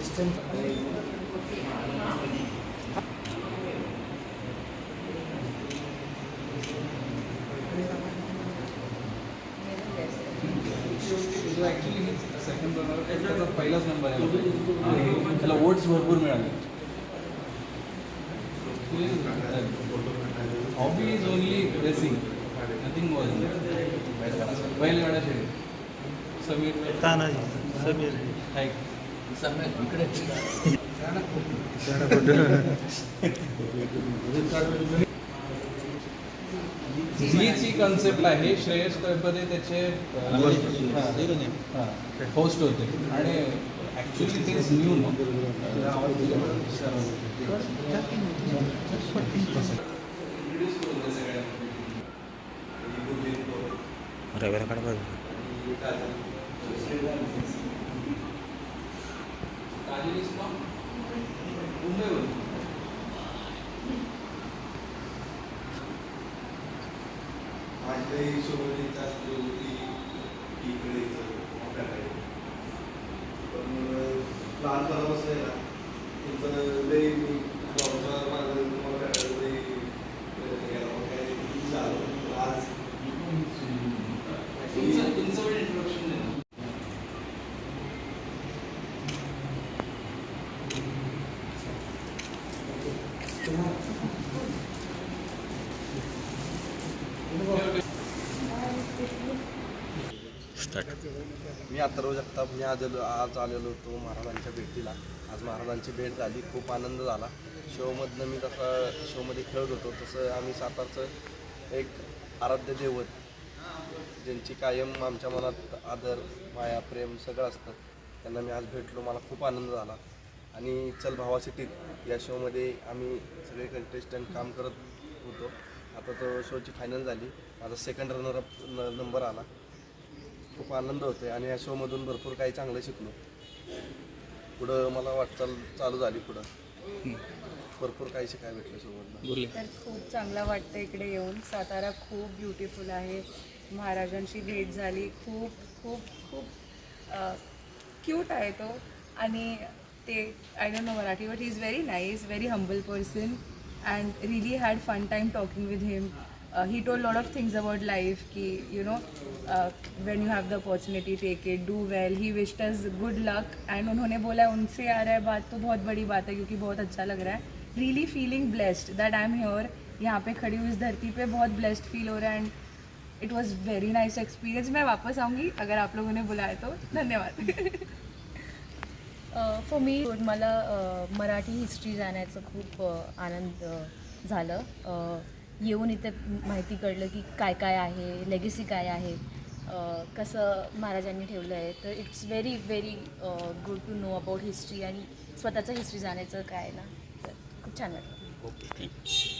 Second त्याचा पहिलाच number आहे त्याला वोट्स भरपूर मिळाले hobby is only racing nothing was बैलगाडा शेळी समीर. तानाजी समीर हाय समीर कन्सेप्ट आहे श्रेयस कळपदे त्याचे होस्ट होते. आणि ॲक्च्युली तेच न्यू रव्याला काढा पाहिजे मुंबईवरून माझ्या हिशोबाने जास्त होती इकडे आपल्याकडे पण लहानपणापासून आहे ना तुमचं लई मी भाऊचा माझं आपल्याकडे लई गेला मग काय झालं आज तुमचं तुमचं पण इंट्रोडक्शन आहे ना स्टार्ट मी अथर्व जगताप मी आज आलो आज आलेलो होतो महाराजांच्या भेटीला. आज महाराजांची भेट झाली खूप आनंद झाला. शोमधनं मी तसा शोमध्ये खेळत होतो तसं आम्ही सातारचं एक आराध्य दैवत ज्यांची कायम आमच्या मनात आदर माया प्रेम सगळं असतं त्यांना मी आज भेटलो. मला खूप आनंद झाला. आणि चल भावा सिटीत या शोमध्ये आम्ही सगळे कंटेस्टंट काम करत होतो. आता तो शोची फायनल झाली. माझा सेकंड रनरअप नंबर आला. खूप आनंद होतोय आणि या शोमधून भरपूर काही चांगलं शिकलो. पुढं मला वाटचाल चालू झाली पुढं. भरपूर काही शिकायला भेटलं शोमधनं तर खूप चांगलं वाटतं इकडे येऊन. सातारा खूप ब्युटिफुल आहे. महाराजांची भेट झाली. खूप खूप खूप क्यूट आहे तो. आणि ते I don't know Marathi but he is very nice very humble person and really had fun time talking with him he told lot of things about life की you know when you have the opportunity take it do well he wished us good luck and उन्होंने बोला उनसे आ रहा है बात तो बहुत बड़ी बात है क्योंकि बहुत अच्छा लग रहा है. Really feeling blessed that I am here यहाँ पे खड़ी हुई इस धरती पे बहुत ब्लेस्ड फील हो रहा है and it was very nice experience मैं वापस आऊँगी अगर आप लोगों ने बुलाया तो। धन्यवाद। uh, फॉर मी मला uh, मराठी हिस्ट्री जाण्याचं खूप uh, आनंद झालं. येऊन इथे माहिती कळलं की काय काय आहे लेगेसी काय आहे कसं महाराजांनी ठेवलं आहे. तर it's very very good to know about history आणि स्वतःचं हिस्ट्री जाण्याचं काय आहे ना. तर खूप छान वाटलं. Okay thank you